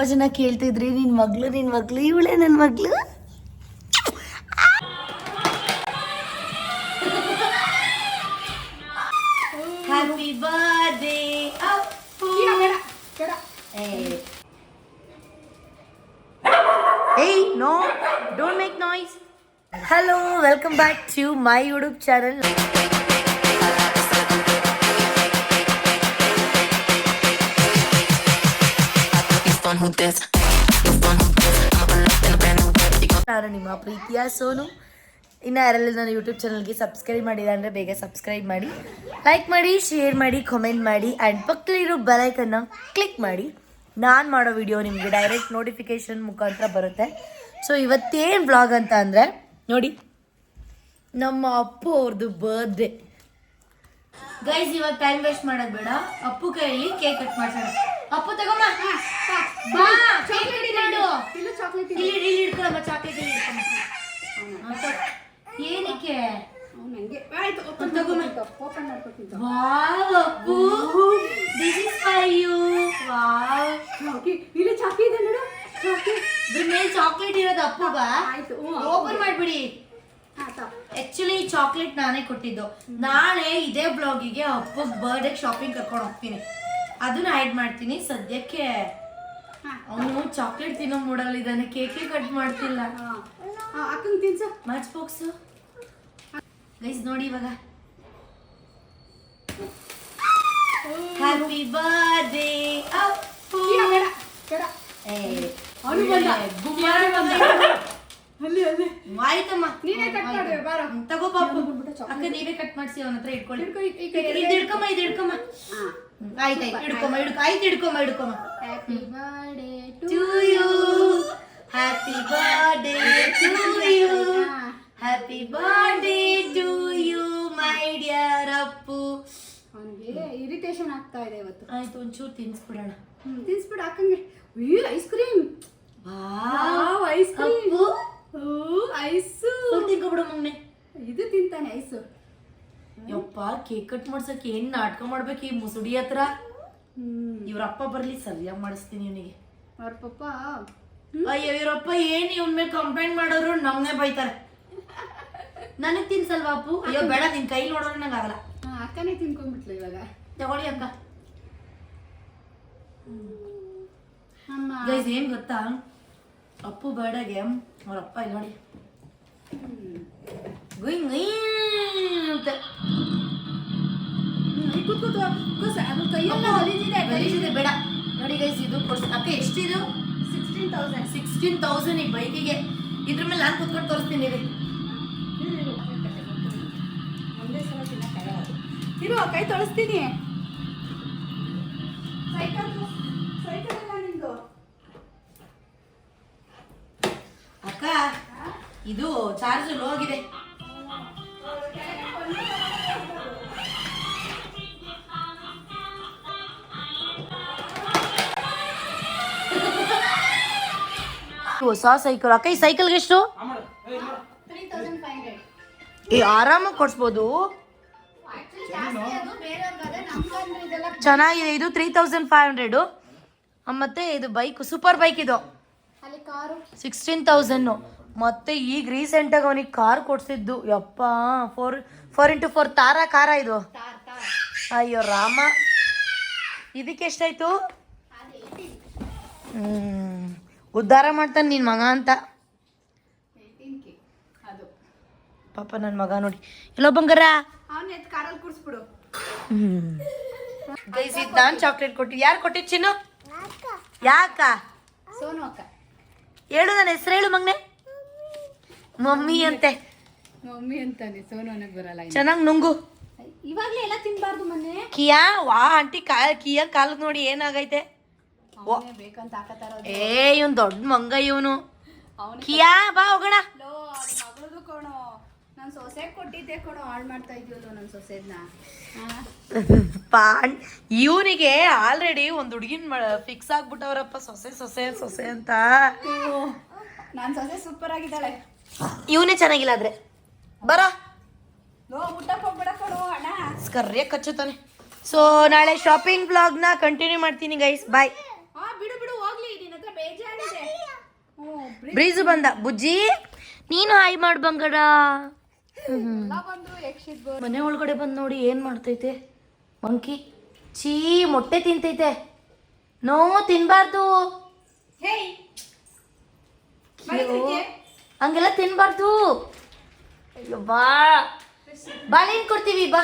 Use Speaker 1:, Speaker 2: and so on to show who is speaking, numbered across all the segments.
Speaker 1: ತುಂಬಾ ಜನ ಕೇಳ್ತಿದ್ರಿ ನಿನ್ ಮಗ್ಳು ನಿನ್ ಮಗ್ಳು ಇವಳೆ ನನ್ನ ಮಗ್ಳು. Happy birthday hey no don't make noise hello welcome back to my YouTube channel ನಾನು ನಿಮ್ಮ ಪ್ರೀತಿಯ ಸೋನು ಇನ್ನು ಯಾರಲ್ಲಿ ನಾನು ಯೂಟ್ಯೂಬ್ ಚಾನಲ್ಗೆ ಸಬ್ಸ್ಕ್ರೈಬ್ ಮಾಡಿಲ್ಲ ಅಂದರೆ ಬೇಗ ಸಬ್ಸ್ಕ್ರೈಬ್ ಮಾಡಿ ಲೈಕ್ ಮಾಡಿ ಶೇರ್ ಮಾಡಿ ಕಾಮೆಂಟ್ ಮಾಡಿ ಆ್ಯಂಡ್ ಪಕ್ಕದಲ್ಲಿರೋ ಬೆಲೈಕನ್ನು ಕ್ಲಿಕ್ ಮಾಡಿ ನಾನು ಮಾಡೋ ವಿಡಿಯೋ ನಿಮಗೆ ಡೈರೆಕ್ಟ್ ನೋಟಿಫಿಕೇಶನ್ ಮುಖಾಂತರ ಬರುತ್ತೆ. ಸೊ ಇವತ್ತೇನು ಬ್ಲಾಗ್ ಅಂತ ಅಂದರೆ, ನೋಡಿ, ನಮ್ಮ ಅಪ್ಪು ಅವ್ರದ್ದು ಬರ್ತ್ಡೇ ಗೈಸ್ ಇವಾಗ ಟೈಮ್ ವೇಸ್ಟ್ ಮಾಡೋದು ಬೇಡ. ಅಪ್ಪು ಕೈಯಲ್ಲಿ ಕೇಕ್ ಕಟ್ ಮಾಡ್ಸೋಣ. ಅಪ್ಪು ತಗೊಮ್ಮ. ಬಾ ಚಾಕ್ಲೇಟ್ ಹಿಡಿದು ಇಲ್ಲಿ ಇಲ್ಲಿ ಹಿಡ್ಕೊಳಮ್ಮ ಚಾಕ್ಲೇಟ್ ಇಲ್ಲಿ ಹಿಡ್ಕೊಮ್ಮ. ಏನಕ್ಕೆ? Wow Appu. This is for you wow.
Speaker 2: ಇಲ್ಲಿ ಚಾಕಿ ಇದೆ ನೋಡು ಚಾಕಿ.
Speaker 1: ಇದ್ರ ಮೇಲೆ ಚಾಕ್ಲೇಟ್ ಇರೋದು ಅಪ್ಪುಗ.
Speaker 2: ಆಯ್ತು
Speaker 1: ಓಪನ್ ಮಾಡ್ಬಿಡಿ. ಆಕ್ಚುಲಿ ಚಾಕ್ಲೇಟ್ ನಾನೇ ಕೊಟ್ಟಿದ್ದು. ನಾಳೆ ಇದೇ ಬ್ಲಾಗಿಗೆ ಅಪ್ಪಗ್ ಬರ್ಡೇ ಶಾಪಿಂಗ್ ಕರ್ಕೊಂಡು ಹೋಗ್ತೀನಿ. ಅದನ್ನ ಆ್ಯಡ್ ಮಾಡ್ತೀನಿ. ಸದ್ಯಕ್ಕೆ ಅವನು ಚಾಕ್ಲೇಟ್ ತಿನ್ನೋ ಮೂಡಲ್ಲಿದ್ದಾನೆ ಕೇಕೆ ಕಟ್ ಮಾಡ್ತಿಲ್ಲ.
Speaker 2: ಅಕ್ಕಂಗೆ ತಿನ್ಸ.
Speaker 1: ಮ್ಯಾಚ್ ಬಾಕ್ಸ್ ಗೈಸ್ ನೋಡಿ ಇವಾಗ. Happy birthday Appu.
Speaker 2: ಅವನು ಬಂದ.
Speaker 1: ಗುಮ್ಮಾರ ಬಂದ.
Speaker 2: ಅಲ್ಲಿ ಅಲ್ಲಿ.
Speaker 1: ಆಯ್ತಮ್ಮ.
Speaker 2: ನೀನೇ ಕಟ್ ಮಾಡು, ಬಾರ.
Speaker 1: ತಗೋ ಪಾಪು. ಅಕ್ಕ ನೀವೇ ಕಟ್ ಮಾಡಿಸಿ ಅವನ ಹತ್ರ ಇಟ್ಕೊಳ್ಳಿ. ಇದು ಇಡ್ಕಮ್ಮ ಇದು ಹಿಡ್ಕೊಮ್ಮ ಆಯ್ತಾಯ್ತು ಹಿಡ್ಕೊಮ್ಮ ಹಿಡ್ಕೊ ಆಯ್ತು ಹಿಡ್ಕೊಮ್ಮ ಹಿಡ್ಕೊಮ್ಮ.
Speaker 2: Happy birthday
Speaker 1: to you happy birthday to you happy birthday to you my dear Appu
Speaker 2: ಅವನಿಗೆ ಇರಿಟೇಷನ್ ಆಗ್ತಾ ಇದೆ ಇವತ್ತು.
Speaker 1: ಆಯ್ತು ಒಂಚೂರು ತಿನ್ಸ್ಬಿಡೋಣ.
Speaker 2: ತಿನ್ಸ್ಬಿಡು ಅಕ್ಕಂಗೆ ಅಯ್ಯೋ ice cream
Speaker 1: wow
Speaker 2: ice cream
Speaker 1: Appu.
Speaker 2: Ice
Speaker 1: ತಿನ್ಕೊಬಿಡು ಮೊನ್ನೆ
Speaker 2: ಇದು ತಿಂತಾನೆ ಐಸು
Speaker 1: ಯಪ್ಪ ಕೇಕ್ ಕಟ್ ಮಾಡ್ಸಕ್ ಏನ್ ನಾಟಕ ಮಾಡ್ಬೇಕು ಈ ಮುಸುಡಿ ಹತ್ರ? ಇವ್ರ ಅಪ್ಪ ಬರ್ಲಿ ಸರಿಯಾಗಿ ಮಾಡಿಸ್ತೀನಿ ಇವನಿಗೆ.
Speaker 2: ಅವ್ರ ಪಪ್ಪ?
Speaker 1: ಅಯ್ಯೋ ಇವ್ರಪ್ಪ ಏನ್ ಇವನ್ ಮೇಲೆ ಕಂಪ್ಲೇಂಟ್ ಮಾಡೋರು ನಮ್ನೆ ಬೈತಾರೆ. ನನಗ್ ತಿನ್ಸಲ್ವಾ ಅಪ್ಪು? ಅಯ್ಯೋ ಬೇಡ ನಿನ್ ಕೈ ನೋಡೋರು ನಂಗೆ ಆಗಲ್ಲ.
Speaker 2: ಹಾ, ಅಕ್ಕನೇ ತಿನ್ಕೊಂಡ್ಬಿಟ್ಲು ಇವಾಗ.
Speaker 1: ತಗೊಳ್ಳಿ ಅಕ್ಕ. ಗೈಸ್ ಏನ್ ಗೊತ್ತಾ? ಅಪ್ಪು ಬರ್ಡೇಗೆ ಅವ್ರ ಅಪ್ಪ ಇಲ್ಲಿ ನೋಡಿ. ಗುಯ್ ಗುಯ್ ಅಂತ
Speaker 2: ಹ್ಮ್, ಕೂತ್ ಕೂತು ಕೂಸ ಅದು ಕೈಯೆಲ್ಲ ಹೊಲಿದಿದೆ
Speaker 1: ಗಲೀಜಿದೆ ಬೇಡ. ನೋಡಿ ಗೈಸ್ ಇದು ಕೊಡ್ಸಿ ಅಕ್ಕ ಎಷ್ಟಿದು?
Speaker 2: ಸಿಕ್ಸ್ಟೀನ್ ತೌಸಂಡ್
Speaker 1: ಸಿಕ್ಸ್ಟೀನ್ ತೌಸಂಡ್ ಈ ಬೈಕಿಗೆ. ಇದ್ರ ಮೇಲೆ ನಾನು ಕೂತ್ಕೊಂಡು ತೋರಿಸ್ತೀನಿ ರೀ.
Speaker 2: ಇರು ಕೈ ತೊಳಸ್ತೀನಿ. ಸೈಕಲ್ ಸೈಕಲ್ ನಿಂದು?
Speaker 1: ಅಕ್ಕ ಇದು ಚಾರ್ಜ್ ಲೋ ಆಗಿದೆ ಹೊಸ ಸೈಕಲ್ ಅಕ್ಕ, ಈ ಸೈಕಲ್ಗೆ ಎಷ್ಟು? ಈ ಆರಾಮಾಗಿ ಕೊಡ್ಸ್ಬೋದು. ಚೆನ್ನಾಗಿದೆ. ಇದು ತ್ರೀ ತೌಸಂಡ್ ಫೈವ್ ಹಂಡ್ರೆಡು ಮತ್ತೆ ಇದು ಬೈಕ್ ಸೂಪರ್ ಬೈಕ್ ಇದು. ಸಿಕ್ಸ್ಟೀನ್ ತೌಸಂಡು ಮತ್ತೆ ಈಗ ರೀಸೆಂಟಾಗಿ ಅವನಿಗೆ ಕಾರ್ ಕೊಡ್ಸಿದ್ದು. ಯಪ್ಪ ಫೋರ್ ಫೋರ್ ಇಂಟು ಫೋರ್ ತಾರ ಕಾರ ಇದು. ಅಯ್ಯೋ, ರಾಮ. ಇದಕ್ಕೆ ಎಷ್ಟಾಯ್ತು? ಹ್ಮ್. ಉದ್ಧಾರ ಮಾಡ್ತಾನೆ ನಿನ್ನ ಮಗ ಅಂತ. ಪಾಪ ನನ್ನ ಮಗ ನೋಡಿ. ಎಲ್ಲೋ ಬಂಗಾರ? ನಾನು ಚಾಕ್ಲೇಟ್ ಕೊಟ್ಟು. ಯಾರು ಕೊಟ್ಟಿ ಚಿನ್ನು? ಯಾಕ?
Speaker 2: ಸೋನು ಅಕ್ಕ.
Speaker 1: ಹೇಳು ನನ್ನ ಹೆಸರು ಹೇಳು ಮಗ್ನೆ. ಮಮ್ಮಿ ಅಂತೆ.
Speaker 2: ಮಮ್ಮಿ ಅಂತಾನೆ ಸೋನು ಅನ್ನಕ್ ಬರಲ್ಲ
Speaker 1: ಚೆನ್ನಾಗಿ ನುಂಗು.
Speaker 2: ಇವಾಗ್ಲೇ ಎಲ್ಲ ತಿನ್ಬಾರ್ದು ಮೊನ್ನೆ.
Speaker 1: ಕಿಯಾ ವಾ ಆಂಟಿ ಕಾ ಕಿಯಾ ಕಾಲ್ಗೆ ನೋಡಿ ಏನಾಗೈತೆ?
Speaker 2: ಬೇಕಂತ ಹಾಕತಾರ
Speaker 1: ಏ ಇವನ್ ದೊಡ್ಡ ಮಂಗ ಇವನು. ಕಿಯಾ ಬಾ ಹೋಗೋಣ.
Speaker 2: ಲೋ ಮಗಳದು ಕೊಣೋ ನಾನು ಸೊಸೆ ಕೊಟ್ಟಿದ್ದೆ ಹಾಳು ಮಾಡ್ತಾ ಇದೀವಲ್ಲ ನನ್ನ ಸೊಸೆದ್ನ.
Speaker 1: ಪಾಂಡ್ ಇವನಿಗೆ ಆಲ್ರೆಡಿ ಒಂದು ಹುಡುಗಿನ ಫಿಕ್ಸ್ ಆಗ್ಬಿಟ್ಟವ್ರಪ್ಪ ಸೊಸೆ ಸೊಸೆ ಸೊಸೆ ಅಂತ.
Speaker 2: ನಾನು ಸೊಸೆ ಸೂಪರ್ ಆಗಿದ್ದಾಳೆ.
Speaker 1: ಇವನೇ ಚೆನ್ನಾಗಿಲ್ಲ ಆದ್ರೆ. ಬರ. ಕಚ್ಚುತ್ತಾನೆ ಸೊ ನಾಳೆ ಶಾಪಿಂಗ್ ಬ್ಲಾಗ್ನ ಕಂಟಿನ್ಯೂ ಮಾಡ್ತೀನಿ ಗೈಸ್ ಬಾಯ್
Speaker 2: ಬಿಡು ಬಿಡು ಹೋಗ್ಲಿ ನಿನ್ನ ಹತ್ರ ಬೇಜಾರಿದೆ. ಹ್ಞೂ
Speaker 1: ಬಂದ. ಬುಜ್ಜಿ ನೀನು ಹಾಯ್ ಮಾಡು ಬಂಗಡ
Speaker 2: ಬಂದು
Speaker 1: ಮನೆ ಒಳಗಡೆ ಬಂದು ನೋಡಿ ಏನು ಮಾಡ್ತೈತೆ? ಮಂಕಿ ಚೀ ಮೊಟ್ಟೆ ತಿಂತೈತೆ. ನೋ ತಿನ್ಬಾರ್ದು.
Speaker 2: ಹೇಯ್.
Speaker 1: ಹಂಗೆಲ್ಲ ತಿನ್ಬಾರ್ದು. ಅಯ್ಯೋ ಬಾ. ಬಾಳೆಹಣ್ಣು ಕೊಡ್ತೀವಿ ಬಾ.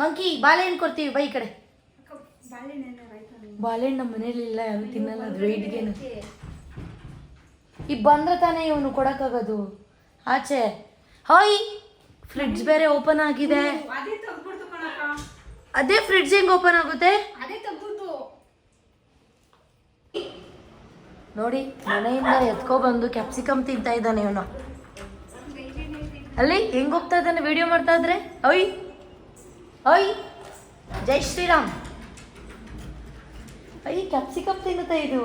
Speaker 1: ಮಂಕಿ ಬಾಳೆಹಣ್ಣು ಕೊಡ್ತೀವಿ ಬಾ ಈ ಕಡೆ. ಬಾಳೆಹಣ್ಣು ನಮ್ಮ ಮನೇಲಿ ಇಲ್ಲ ಯಾರು ತಿನ್ನಲ್ಲ ಅದು ವೆಯ್ಟ್ಗೇನು ಈಗ ಬಂದ್ರೆ ತಾನೇ ಇವನು ಕೊಡಕ್ಕಾಗೋದು. ಆಚೆ. ಹಾಯ್ ಫ್ರಿಡ್ಜ್ ಬೇರೆ ಓಪನ್ ಆಗಿದೆ.
Speaker 2: ಅದೇ
Speaker 1: ಫ್ರಿಡ್ಜ್ ಹೆಂಗ್ ಓಪನ್ ಆಗುತ್ತೆ? ನೋಡಿ ಮನೆಯಿಂದ ಎತ್ಕೊ ಬಂದು ಕ್ಯಾಪ್ಸಿಕಮ್ ತಿಂತಾ ಇದ್ದಾನೆ ಇವನು. ಅಲ್ಲಿ ಹೆಂಗ್ ಹೋಗ್ತಾ ಇದ್ದಾನೆ ವಿಡಿಯೋ ಮಾಡ್ತಾ ಇದ್ರೆ? ಓಯ್ ಓಯ್ ಜೈ ಶ್ರೀರಾಮ್. ಅಯ್ಯ ಕ್ಯಾಪ್ಸಿಕಮ್ ತಿನ್ನುತ್ತೆ ಇದು?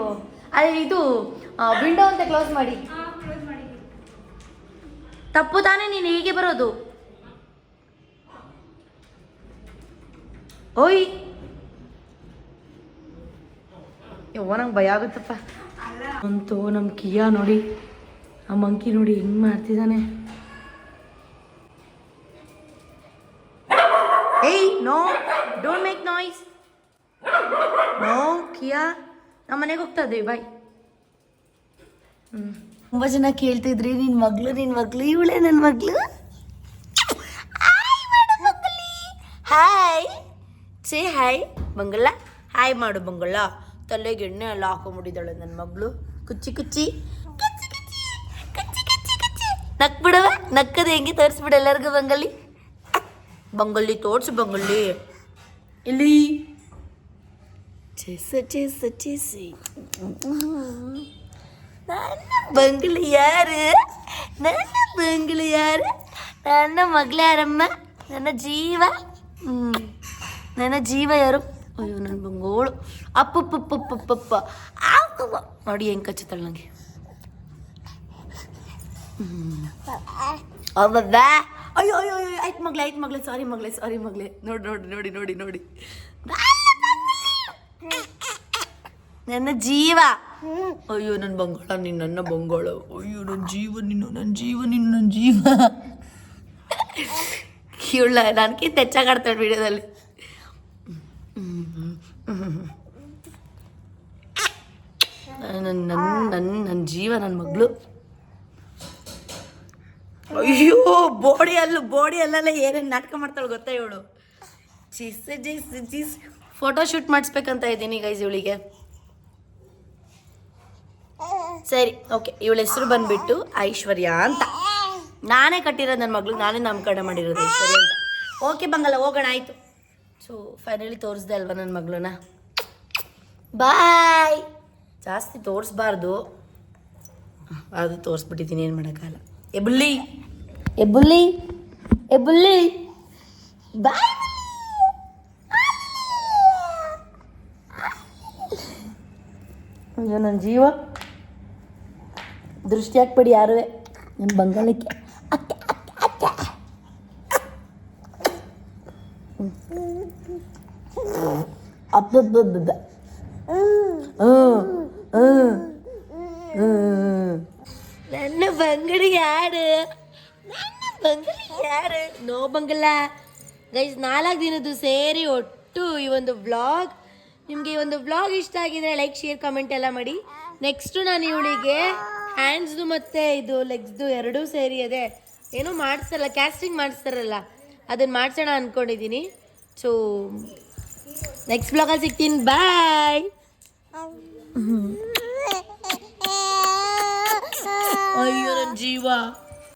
Speaker 1: ಅದೇ ಇದು ವಿಂಡೋ ಅಂತ ಕ್ಲೋಸ್ ಮಾಡಿ. ತಪ್ಪು ತಾನೇ ನೀನು ಹೀಗೆ ಬರೋದು? ಓಯ್! ಯವ್ವ ನಂಗೆ ಭಯ ಆಗುತ್ತಪ್ಪ. ಅಂತೂ ನಮ್ಮ ಕಿಯಾ ನೋಡಿ ಆ ಮಂಕಿ ನೋಡಿ ಹೆಂಗ್ ಮಾಡ್ತಿದ್ದಾನೆ ಏಯ್ no don't make noise no ಕಿಯಾ ನಮ್ಮ ಮನೆಗೆ ಹೋಗ್ತಾ ಇದ್ದೀವಿ ಬಾಯ್. ಹ್ಞೂ ತುಂಬ ಜನ ಕೇಳ್ತಿದ್ರಿ ನಿನ್ನ ಮಗಳು ನಿನ್ನ ಮಗಳು, ಇವಳೆ ನನ್ನ ಮಗಳು? ಹಾಯ್ ಸೇ ಹಾಯ್ ಬಂಗಲ್ಲ ಹಾಯ್ ಮಾಡು ಬಂಗಲ್ಲ ತಲೆಗೆ ಎಣ್ಣೆ ಎಲ್ಲ ಹಾಕೊಂಡ್ಬಿಟ್ಟಿದ್ದಾಳೆ ನನ್ನ ಮಗಳು. ಕುಚ್ಚಿ ಕುಚ್ಚಿ. ಕುಚ್ಚಿ ಕುಚ್ಚಿ. ಕುಚ್ಚಿ ಕುಚ್ಚಿ ಕುಚ್ಚಿ. ನಕ್ ಬಿಡವ ನಕ್ಕದ ಹೆಂಗೆ ತೋರಿಸ್ಬಿಡ ಎಲ್ಲರಿಗೂ ಬಂಗಲ್ಲಿ ಬಂಗಲ್ಲಿ ತೋರ್ಸು ಬಂಗಲ್ಲಿ ಇಲ್ಲಿ. ಚೇಸ ಚೇಸ ಚೇಸಿ ನನ್ನ ಬಂಗ್ಲಿ ಯಾರು ನನ್ನ ಬಂಗ್ಲಿ ಯಾರು ನನ್ನ ಮಗಳು ಯಾರಮ್ಮ ನನ್ನ ಜೀವ ಹ್ಮ್. ನನ್ನ ಜೀವ ಯಾರು ಅಯ್ಯೋ ನನ್ನ ಬಂಗೋಳು ಅಪ್ಪಪ್ಪಪ್ಪಪ್ಪಪ್ಪ ಆಪ್ಪಪ್ಪ ನೋಡಿ ಹೆಂಗೆ ಕಚ್ಚುತ್ತಾಳೆ ನನಗೆ ಅವ್ವ ಅಯ್ಯೋ ಅಯ್ಯೋ ಅಯ್ಯೋ ಆಯ್ತು ಮಗ್ಲೆ ಆಯ್ತು ಮಗ್ಲೆ ಸಾರಿ ಮಗ್ಲೆ ಸಾರಿ ಮಗ್ಲೆ ನೋಡಿ ನೋಡಿ ನೋಡಿ ನೋಡಿ ನೋಡಿ ನನ್ನ ಜೀವ. ಅಯ್ಯೋ ನನ್ನ ಬಂಗಾಳ ನೀನು ನನ್ನ ಬಂಗಾಳ. ಅಯ್ಯೋ ನನ್ನ ಜೀವ ನೀನು ನನ್ನ ಜೀವ ನೀನು ನನ್ನ ಜೀವ. ಇವಳ ನನಗಿಂತ ಹೆಚ್ಚಾಗಿ ಆಡ್ತಾಳೆ ವಿಡಿಯೋದಲ್ಲಿ. ನನ್ನ ನನ್ನ ನನ್ನ ನನ್ನ ಜೀವ ನನ್ನ ಮಗಳು. ಅಯ್ಯೋ ಬೋಡಿ ಅಲ್ಲೂ ಬೋಡಿ ಅಲ್ಲೆಲ್ಲ ಏನೇನು ನಾಟಕ ಮಾಡ್ತಾಳೆ ಗೊತ್ತಾ ಇವಳು? ಜೀಸ್ ಜೀಸ್ ಜೀಸ್ ಫೋಟೋ ಶೂಟ್ ಮಾಡಿಸ್ಬೇಕಂತ ಇದ್ದೀನಿ ಗೈಸ್ ಇವಳಿಗೆ. ಸರಿ ಓಕೆ ಇವಳ ಹೆಸರು ಬಂದ್ಬಿಟ್ಟು ಐಶ್ವರ್ಯ ಅಂತ. ನಾನೇ ಕಟ್ಟಿರೋದು ನನ್ನ ಮಗಳು ನಾನೇ ನಾಮಕರಣ ಮಾಡಿರೋದು ಐಶ್ವರ್ಯ ಅಂತ. ಓಕೆ ಬಂಗಲ್ಲ ಹೋಗೋಣ ಆಯಿತು. ಸೊ ಫೈನಲಿ ತೋರಿಸ್ದೆ ಅಲ್ವಾ ನನ್ನ ಮಗಳನ್ನ? ಬಾಯ್ ಜಾಸ್ತಿ ತೋರಿಸ್ಬಾರ್ದು. ಅದು ತೋರಿಸ್ಬಿಟ್ಟಿದ್ದೀನಿ ಏನು ಮಾಡೋಕ್ಕಲ್ಲ ಎಬುಲ್ಲಿ ಎಬುಲ್ಲಿ ಎಬುಲ್ಲಿ ಬಾಯ್ ಅಯ್ಯೋ ನನ್ನ ಜೀವ. ದೃಷ್ಟಿ ಹಾಕ್ಬೇಡಿ ಯಾರುವೆ ನನ್ನ ಬಂಗಾಳಕ್ಕೆ. ಅಕ್ಕ ಅಕ್ಕ ಅಕ್ಕ. ಅಬ್ಬಬ್ಬಬ್ಬ ನನ್ನ ಬಂಗಡಿ ಯಾರು? ನನ್ನ ಬಂಗಡಿ ಯಾರು? ನೋ ಬಂಗಲ. ಗೈಸ್ ನಾಲ್ಕು ದಿನದ್ದು ಸೇರಿ ಒಟ್ಟು ಈ ಒಂದು ವ್ಲಾಗ್. ನಿಮಗೆ ಈ ಒಂದು ವ್ಲಾಗ್ ಇಷ್ಟ ಆಗಿದ್ರೆ ಲೈಕ್, ಶೇರ್, ಕಮೆಂಟ್ ಎಲ್ಲ ಮಾಡಿ. ನೆಕ್ಸ್ಟು ನಾನು ಇವಳಿಗೆ ಹ್ಯಾಂಡ್ಸ್ದು ಮತ್ತು ಇದು ಲೆಗ್ಸ್ದು ಎರಡೂ ಸೇರಿ ಅದೇ. ಏನೋ ಮಾಡಿಸ್ತಾರಲ್ಲ ಕ್ಯಾಸ್ಟಿಂಗ್ ಮಾಡಿಸ್ತಾರಲ್ಲ. ಅದನ್ನು ಮಾಡ್ಸೋಣ ಅಂದ್ಕೊಂಡಿದ್ದೀನಿ ಸೊ ನೆಕ್ಸ್ಟ್ ಬ್ಲಾಗಲ್ಲಿ ಸಿಗ್ತೀನಿ. ಬಾಯ್ ಅಯ್ಯೋ ನನ್ನ ಜೀವ.